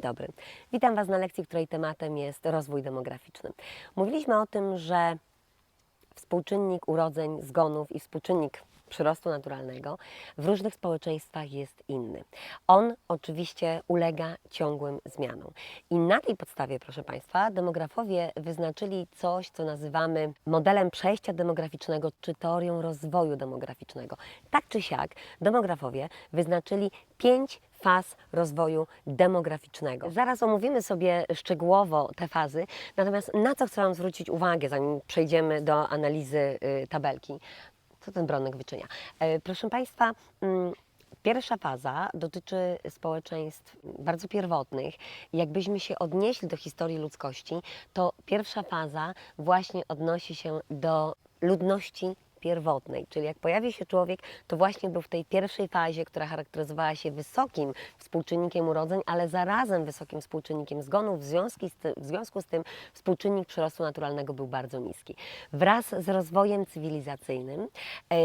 Dzień dobry. Witam Was na lekcji, której tematem jest rozwój demograficzny. Mówiliśmy o tym, że współczynnik urodzeń, zgonów i współczynnik przyrostu naturalnego w różnych społeczeństwach jest inny. On oczywiście ulega ciągłym zmianom. I na tej podstawie, proszę Państwa, demografowie wyznaczyli coś, co nazywamy modelem przejścia demograficznego czy teorią rozwoju demograficznego. Tak czy siak, demografowie wyznaczyli pięć faz rozwoju demograficznego. Zaraz omówimy sobie szczegółowo te fazy, natomiast na co chcę Wam zwrócić uwagę, zanim przejdziemy do analizy y, tabelki. Co ten Bronek wyczynia? E, Proszę Państwa, mm, Pierwsza faza dotyczy społeczeństw bardzo pierwotnych. Jakbyśmy się odnieśli do historii ludzkości, to pierwsza faza właśnie odnosi się do ludności pierwotnej, czyli jak pojawi się człowiek, to właśnie był w tej pierwszej fazie, która charakteryzowała się wysokim współczynnikiem urodzeń, ale zarazem wysokim współczynnikiem zgonów. W związku z tym, związku z tym współczynnik przyrostu naturalnego był bardzo niski. Wraz z rozwojem cywilizacyjnym e,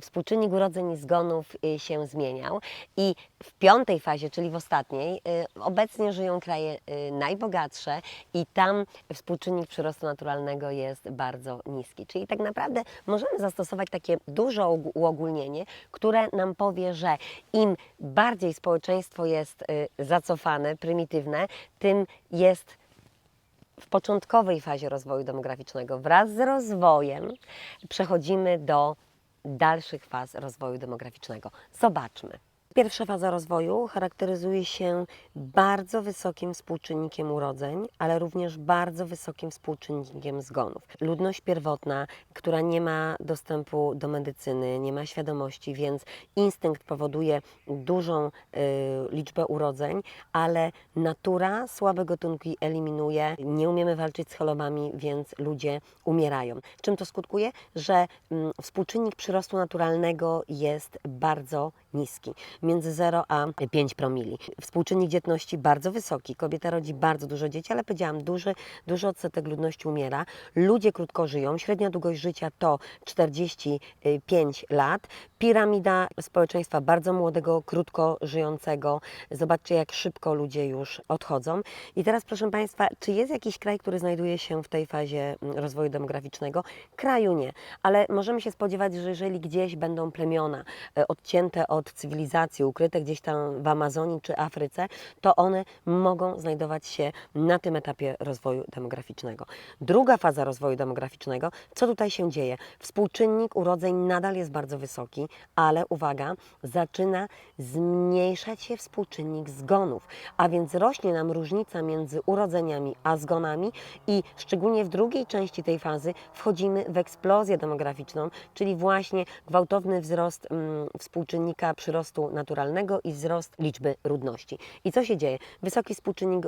współczynnik urodzeń i zgonów e, się zmieniał i w piątej fazie, czyli w ostatniej, e, obecnie żyją kraje e, najbogatsze i tam współczynnik przyrostu naturalnego jest bardzo niski. Czyli tak naprawdę możemy zastosować takie duże ogó- uogólnienie, które nam powie, że im bardziej społeczeństwo jest e, zacofane, prymitywne, tym jest w początkowej fazie rozwoju demograficznego. Wraz z rozwojem przechodzimy do dalszych faz rozwoju demograficznego. Zobaczmy. Pierwsza faza rozwoju charakteryzuje się bardzo wysokim współczynnikiem urodzeń, ale również bardzo wysokim współczynnikiem zgonów. Ludność pierwotna, która nie ma dostępu do medycyny, nie ma świadomości, więc instynkt powoduje dużą y, liczbę urodzeń, ale natura słabe gatunki eliminuje. Nie umiemy walczyć z chorobami, więc ludzie umierają. Czym to skutkuje? Że mm, współczynnik przyrostu naturalnego jest bardzo niski, między 0 a 5 promili. Współczynnik dzietności bardzo wysoki, kobieta rodzi bardzo dużo dzieci, ale powiedziałam, duży, duży odsetek ludności umiera. Ludzie krótko żyją, średnia długość życia to 45 lat. Piramida społeczeństwa bardzo młodego, krótko żyjącego. Zobaczcie, jak szybko ludzie już odchodzą. I teraz, proszę Państwa, czy jest jakiś kraj, który znajduje się w tej fazie rozwoju demograficznego? Kraju nie, ale możemy się spodziewać, że jeżeli gdzieś będą plemiona e, odcięte od cywilizacji, ukryte gdzieś tam w Amazonii czy Afryce, to one mogą znajdować się na tym etapie rozwoju demograficznego. Druga faza rozwoju demograficznego, co tutaj się dzieje? Współczynnik urodzeń nadal jest bardzo wysoki, ale uwaga, zaczyna zmniejszać się współczynnik zgonów, a więc rośnie nam różnica między urodzeniami a zgonami i szczególnie w drugiej części tej fazy wchodzimy w eksplozję demograficzną, czyli właśnie gwałtowny wzrost mm, współczynnika przyrostu naturalnego i wzrost liczby ludności. I co się dzieje? Wysoki współczynnik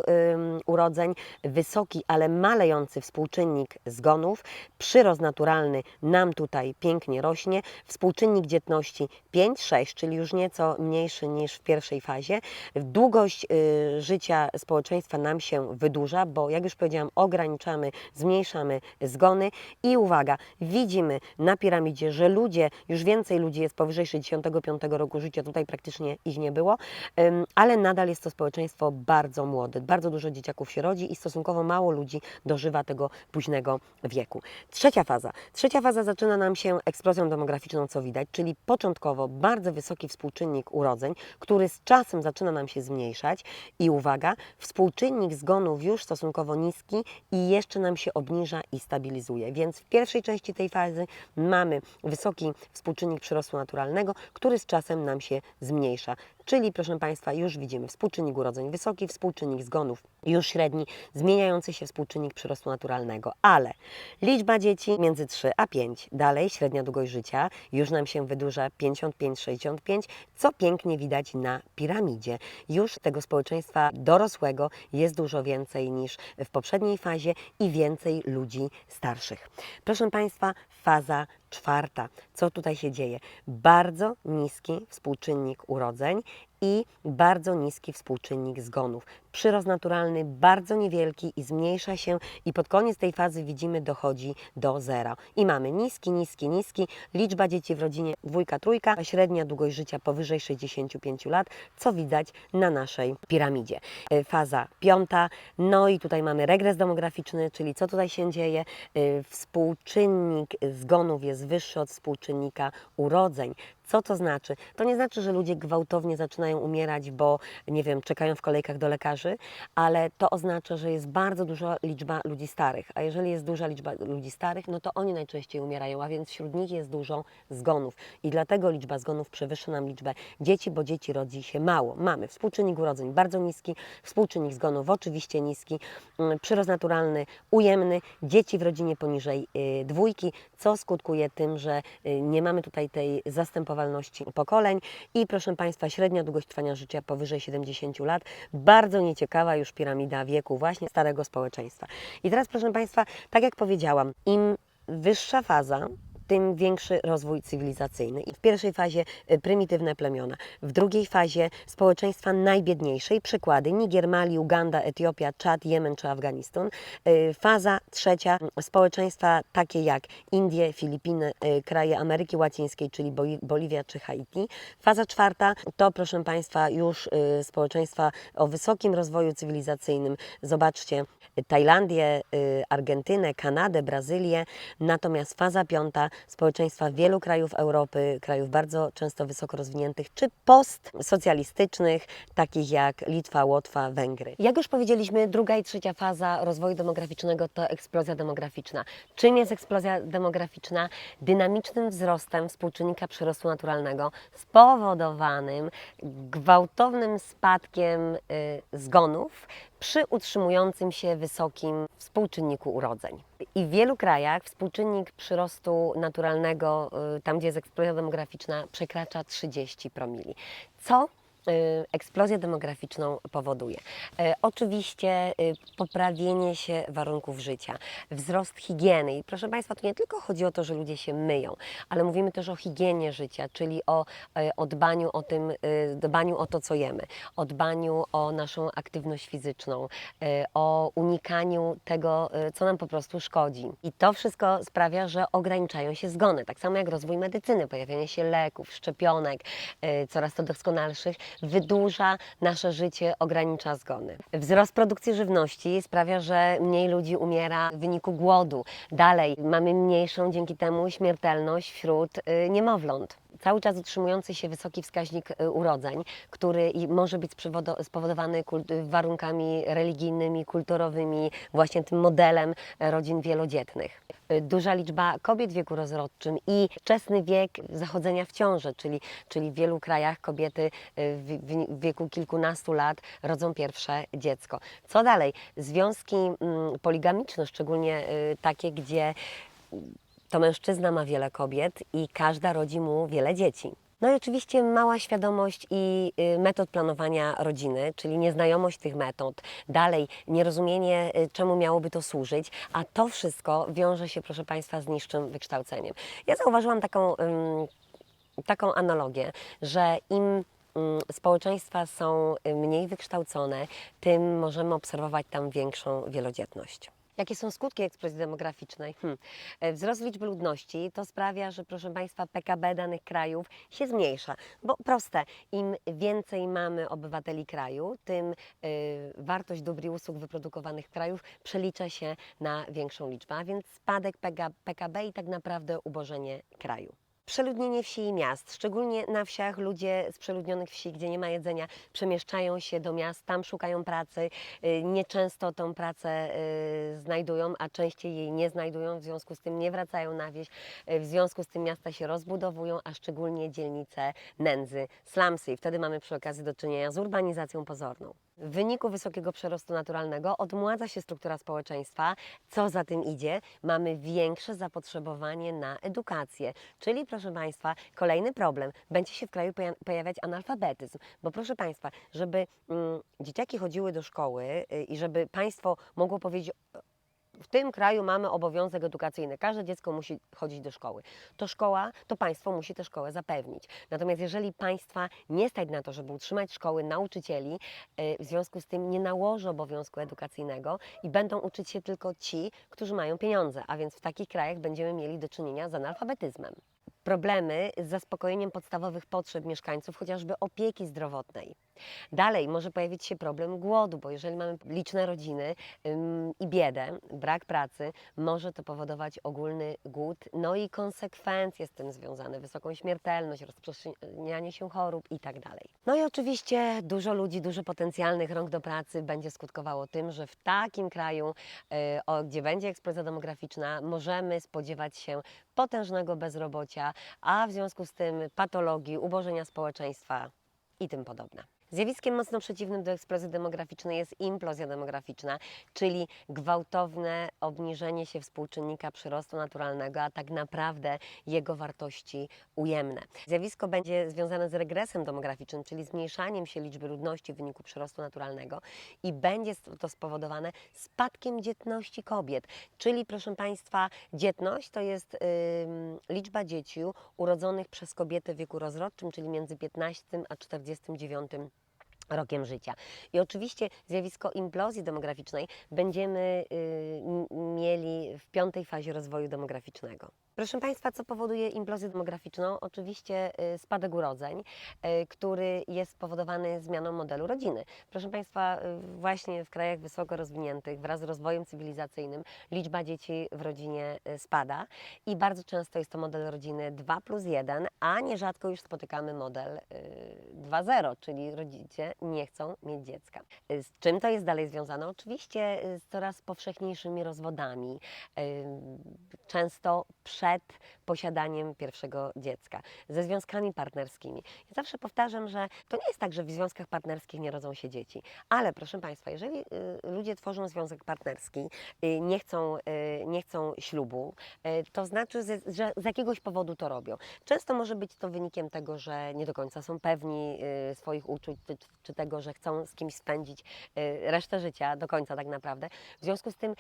urodzeń, wysoki, ale malejący współczynnik zgonów, przyrost naturalny nam tutaj pięknie rośnie, współczynnik dzietności 5-6, czyli już nieco mniejszy niż w pierwszej fazie. Długość y, życia społeczeństwa nam się wydłuża, bo jak już powiedziałam, ograniczamy, zmniejszamy zgony i uwaga, widzimy na piramidzie, że ludzie, już więcej ludzi jest powyżej 65 roku życia, tutaj praktycznie ich nie było, ale nadal jest to społeczeństwo bardzo młode. Bardzo dużo dzieciaków się rodzi i stosunkowo mało ludzi dożywa tego późnego wieku. Trzecia faza. Trzecia faza zaczyna nam się eksplozją demograficzną, co widać, czyli początkowo bardzo wysoki współczynnik urodzeń, który z czasem zaczyna nam się zmniejszać i uwaga, współczynnik zgonów już stosunkowo niski i jeszcze nam się obniża i stabilizuje. Więc w pierwszej części tej fazy mamy wysoki współczynnik przyrostu naturalnego, który z czasem nam się zmniejsza. Czyli, proszę Państwa, już widzimy współczynnik urodzeń wysoki, współczynnik zgonów już średni, zmieniający się współczynnik przyrostu naturalnego, ale liczba dzieci między 3 a 5, dalej średnia długość życia już nam się wydłuża 55-65, co pięknie widać na piramidzie. Już tego społeczeństwa dorosłego jest dużo więcej niż w poprzedniej fazie i więcej ludzi starszych. Proszę Państwa, faza czwarta. Co tutaj się dzieje? Bardzo niski współczynnik urodzeń i bardzo niski współczynnik zgonów. Przyrost naturalny bardzo niewielki i zmniejsza się i pod koniec tej fazy widzimy dochodzi do zera. I mamy niski, niski, niski, liczba dzieci w rodzinie dwójka, trójka, średnia długość życia powyżej 65 lat, co widać na naszej piramidzie. E, Faza piąta, no i tutaj mamy regres demograficzny, czyli co tutaj się dzieje. E, Współczynnik zgonów jest wyższy od współczynnika urodzeń. Co to znaczy? To nie znaczy, że ludzie gwałtownie zaczynają umierać, bo nie wiem, czekają w kolejkach do lekarzy, ale to oznacza, że jest bardzo duża liczba ludzi starych. A jeżeli jest duża liczba ludzi starych, no to oni najczęściej umierają, a więc wśród nich jest dużo zgonów. I dlatego liczba zgonów przewyższa nam liczbę dzieci, bo dzieci rodzi się mało. Mamy współczynnik urodzeń bardzo niski, współczynnik zgonów oczywiście niski, mm, przyrost naturalny ujemny, dzieci w rodzinie poniżej y, dwójki, co skutkuje tym, że y, nie mamy tutaj tej zastępowalności pokoleń i proszę Państwa, średnia długość trwania życia powyżej 70 lat, bardzo nieciekawa już piramida wieku właśnie starego społeczeństwa. I teraz proszę Państwa, tak jak powiedziałam, im wyższa faza, tym większy rozwój cywilizacyjny. W pierwszej fazie y, prymitywne plemiona, w drugiej fazie społeczeństwa najbiedniejsze. Przykłady Niger, Mali, Uganda, Etiopia, Czad, Jemen czy Afganistan. Y, Faza trzecia społeczeństwa takie jak Indie, Filipiny, y, kraje Ameryki Łacińskiej, czyli Boli- Boliwia czy Haiti. Faza czwarta to proszę Państwa już społeczeństwa o wysokim rozwoju cywilizacyjnym. Zobaczcie Tajlandię, Argentynę, Kanadę, Brazylię. Natomiast faza piąta społeczeństwa wielu krajów Europy, krajów bardzo często wysoko rozwiniętych, czy postsocjalistycznych, takich jak Litwa, Łotwa, Węgry. Jak już powiedzieliśmy, druga i trzecia faza rozwoju demograficznego to eksplozja demograficzna. Czym jest eksplozja demograficzna? Dynamicznym wzrostem współczynnika przyrostu naturalnego spowodowanym gwałtownym spadkiem y, zgonów przy utrzymującym się wysokim współczynniku urodzeń. I w wielu krajach współczynnik przyrostu naturalnego, y, tam gdzie jest eksplozja demograficzna, przekracza 30 promili. Co eksplozję demograficzną powoduje? E, Oczywiście y, poprawienie się warunków życia, wzrost higieny. I proszę Państwa, tu nie tylko chodzi o to, że ludzie się myją, ale mówimy też o higienie życia, czyli o, o dbaniu o tym, y, dbaniu o to, co jemy, o dbaniu o naszą aktywność fizyczną, o unikaniu tego, co nam po prostu szkodzi. I to wszystko sprawia, że ograniczają się zgony. Tak samo jak rozwój medycyny, pojawianie się leków, szczepionek, coraz to doskonalszych, wydłuża nasze życie, ogranicza zgony. Wzrost produkcji żywności sprawia, że mniej ludzi umiera w wyniku głodu. Dalej mamy mniejszą dzięki temu śmiertelność wśród y, niemowląt. Cały czas utrzymujący się wysoki wskaźnik y, urodzeń, który może być spowodo- spowodowany warunkami religijnymi, kulturowymi, właśnie tym modelem e, rodzin wielodzietnych. Y, Duża liczba kobiet w wieku rozrodczym i wczesny wiek zachodzenia w ciąży, czyli, czyli w wielu krajach kobiety y, w, w, wieku kilkunastu lat rodzą pierwsze dziecko. Co dalej? Związki mm, poligamiczne, szczególnie takie, gdzie to mężczyzna ma wiele kobiet i każda rodzi mu wiele dzieci. No i oczywiście mała świadomość i y, metod planowania rodziny, czyli nieznajomość tych metod, dalej nierozumienie, y, czemu miałoby to służyć, a to wszystko wiąże się, proszę Państwa, z niższym wykształceniem. Ja zauważyłam taką, taką analogię, że im społeczeństwa są y, mniej wykształcone, tym możemy obserwować tam większą wielodzietność. Jakie są skutki eksplozji demograficznej? Hmm. E, Wzrost liczby ludności to sprawia, że proszę Państwa PKB danych krajów się zmniejsza. Bo proste, im więcej mamy obywateli kraju, tym y, wartość dóbr i usług wyprodukowanych krajów przelicza się na większą liczbę, a więc spadek PK PKB i tak naprawdę ubożenie kraju. Przeludnienie wsi i miast, szczególnie na wsiach ludzie z przeludnionych wsi, gdzie nie ma jedzenia, przemieszczają się do miast, tam szukają pracy, y, nieczęsto tą pracę y, znajdują, a częściej jej nie znajdują, w związku z tym nie wracają na wieś, y, w związku z tym miasta się rozbudowują, a szczególnie dzielnice nędzy, slumsy i wtedy mamy przy okazji do czynienia z urbanizacją pozorną. W wyniku wysokiego przerostu naturalnego odmładza się struktura społeczeństwa, co za tym idzie, mamy większe zapotrzebowanie na edukację. Czyli, proszę Państwa, kolejny problem, będzie się w kraju poja- pojawiać analfabetyzm. Bo proszę Państwa, żeby mm, dzieciaki chodziły do szkoły y, i żeby państwo mogło powiedzieć w tym kraju mamy obowiązek edukacyjny, każde dziecko musi chodzić do szkoły. To szkoła, to państwo musi tę szkołę zapewnić. Natomiast jeżeli państwa nie stać na to, żeby utrzymać szkoły, nauczycieli, y, w związku z tym nie nałoży obowiązku edukacyjnego i będą uczyć się tylko ci, którzy mają pieniądze, a więc w takich krajach będziemy mieli do czynienia z analfabetyzmem. Problemy z zaspokojeniem podstawowych potrzeb mieszkańców, chociażby opieki zdrowotnej. Dalej może pojawić się problem głodu, bo jeżeli mamy liczne rodziny ym, i biedę, brak pracy, może to powodować ogólny głód, no i konsekwencje z tym związane, wysoką śmiertelność, rozprzestrzenianie się chorób i tak. No i oczywiście dużo ludzi, dużo potencjalnych rąk do pracy będzie skutkowało tym, że w takim kraju, y, o, gdzie będzie eksplozja demograficzna, możemy spodziewać się potężnego bezrobocia, a w związku z tym patologii, ubożenia społeczeństwa i tym podobne. Zjawiskiem mocno przeciwnym do eksplozji demograficznej jest implozja demograficzna, czyli gwałtowne obniżenie się współczynnika przyrostu naturalnego, a tak naprawdę jego wartości ujemne. Zjawisko będzie związane z regresem demograficznym, czyli zmniejszaniem się liczby ludności w wyniku przyrostu naturalnego i będzie to spowodowane spadkiem dzietności kobiet. Czyli proszę Państwa, dzietność to jest ym, liczba dzieci urodzonych przez kobiety w wieku rozrodczym, czyli między 15 a 49 rokiem życia. I oczywiście zjawisko implozji demograficznej będziemy y, mieli w piątej fazie rozwoju demograficznego. Proszę Państwa, co powoduje implozję demograficzną? Oczywiście y, spadek urodzeń, y, który jest spowodowany zmianą modelu rodziny. Proszę Państwa, y, właśnie w krajach wysoko rozwiniętych wraz z rozwojem cywilizacyjnym liczba dzieci w rodzinie spada i bardzo często jest to model rodziny 2 plus 1, a nierzadko już spotykamy model y, 2.0, czyli rodzice nie chcą mieć dziecka. Z czym to jest dalej związane? Oczywiście z coraz powszechniejszymi rozwodami, często przed posiadaniem pierwszego dziecka, ze związkami partnerskimi. Ja zawsze powtarzam, że to nie jest tak, że w związkach partnerskich nie rodzą się dzieci, ale proszę Państwa, jeżeli y, ludzie tworzą związek partnerski, nie chcą, y, nie chcą ślubu, y, to znaczy, że z jakiegoś powodu to robią. Często może być to wynikiem tego, że nie do końca są pewni swoich uczuć, czy, tego, że chcą z kimś spędzić resztę życia do końca tak naprawdę. W związku z tym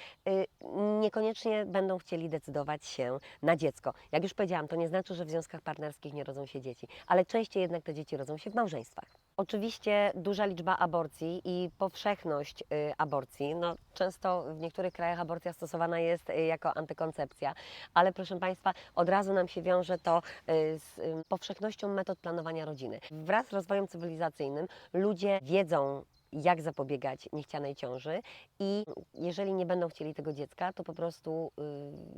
niekoniecznie będą chcieli decydować się na dziecko. Jak już powiedziałam, to nie znaczy, że w związkach partnerskich nie rodzą się dzieci, ale częściej jednak te dzieci rodzą się w małżeństwach. Oczywiście duża liczba aborcji i powszechność y, aborcji. No, często w niektórych krajach aborcja stosowana jest y, jako antykoncepcja, ale proszę Państwa, od razu nam się wiąże to y, z powszechnością metod planowania rodziny. Wraz z rozwojem cywilizacyjnym ludzie wiedzą, jak zapobiegać niechcianej ciąży i jeżeli nie będą chcieli tego dziecka, to po prostu y,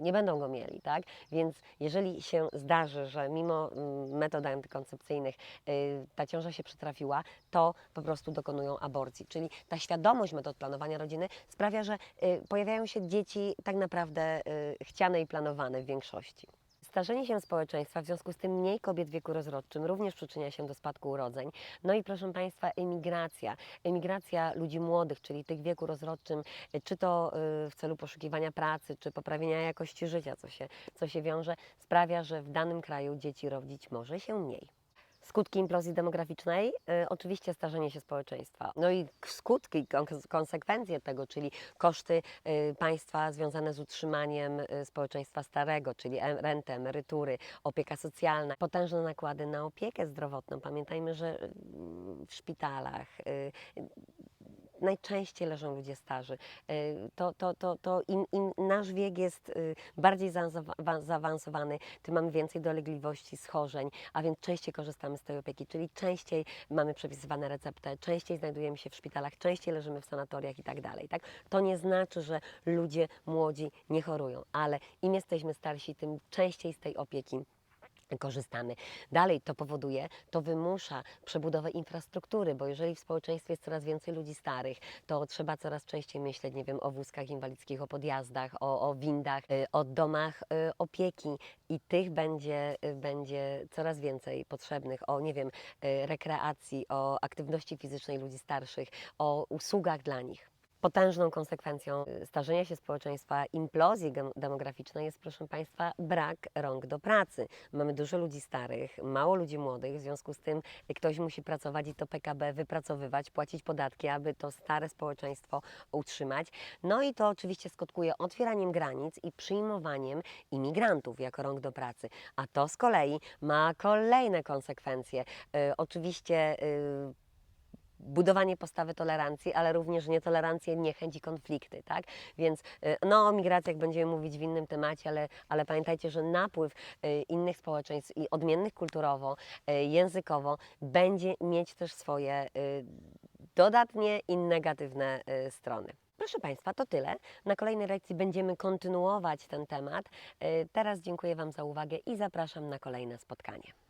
nie będą go mieli, tak? Więc jeżeli się zdarzy, że mimo mm, metod antykoncepcyjnych y, ta ciąża się przytrafiła, to po prostu dokonują aborcji. Czyli ta świadomość metod planowania rodziny sprawia, że y, pojawiają się dzieci tak naprawdę chciane i planowane w większości. Starzenie się społeczeństwa, w związku z tym mniej kobiet w wieku rozrodczym również przyczynia się do spadku urodzeń. No i proszę Państwa, emigracja. Emigracja ludzi młodych, czyli tych w wieku rozrodczym, y, czy to y, w celu poszukiwania pracy, czy poprawienia jakości życia, co się, co się wiąże, sprawia, że w danym kraju dzieci rodzić może się mniej. Skutki implozji demograficznej, y, oczywiście starzenie się społeczeństwa. No i skutki, kon- konsekwencje tego, czyli koszty y, państwa związane z utrzymaniem y, społeczeństwa starego, czyli em- renty, emerytury, opieka socjalna, potężne nakłady na opiekę zdrowotną. Pamiętajmy, że y, w szpitalach y, najczęściej leżą ludzie starzy. Y, To, to, to, to im, im nasz wiek jest y, bardziej zaawansowa- zaawansowany, tym mamy więcej dolegliwości, schorzeń, a więc częściej korzystamy z tej opieki, czyli częściej mamy przepisywane recepty, częściej znajdujemy się w szpitalach, częściej leżymy w sanatoriach i tak dalej. Tak? To nie znaczy, że ludzie młodzi nie chorują, ale im jesteśmy starsi, tym częściej z tej opieki korzystamy. Dalej to powoduje, to wymusza przebudowę infrastruktury, bo jeżeli w społeczeństwie jest coraz więcej ludzi starych, to trzeba coraz częściej myśleć, nie wiem, o wózkach inwalidzkich, o podjazdach, o, o windach, y, o domach y, opieki i tych będzie, y, będzie coraz więcej potrzebnych, o, nie wiem, rekreacji, o aktywności fizycznej ludzi starszych, o usługach dla nich. Potężną konsekwencją y, starzenia się społeczeństwa, implozji demograficznej jest, proszę Państwa, brak rąk do pracy. Mamy dużo ludzi starych, mało ludzi młodych, w związku z tym ktoś musi pracować i to PKB wypracowywać, płacić podatki, aby to stare społeczeństwo utrzymać. No i to oczywiście skutkuje otwieraniem granic i przyjmowaniem imigrantów jako rąk do pracy. A to z kolei ma kolejne konsekwencje. Y, oczywiście y, budowanie postawy tolerancji, ale również nietolerancję, niechęć i konflikty, tak? Więc y, no o migracjach będziemy mówić w innym temacie, ale, ale pamiętajcie, że napływ y, innych społeczeństw i odmiennych kulturowo, y, językowo będzie mieć też swoje dodatnie i negatywne strony. Proszę Państwa, to tyle. Na kolejnej lekcji będziemy kontynuować ten temat. Teraz dziękuję Wam za uwagę i zapraszam na kolejne spotkanie.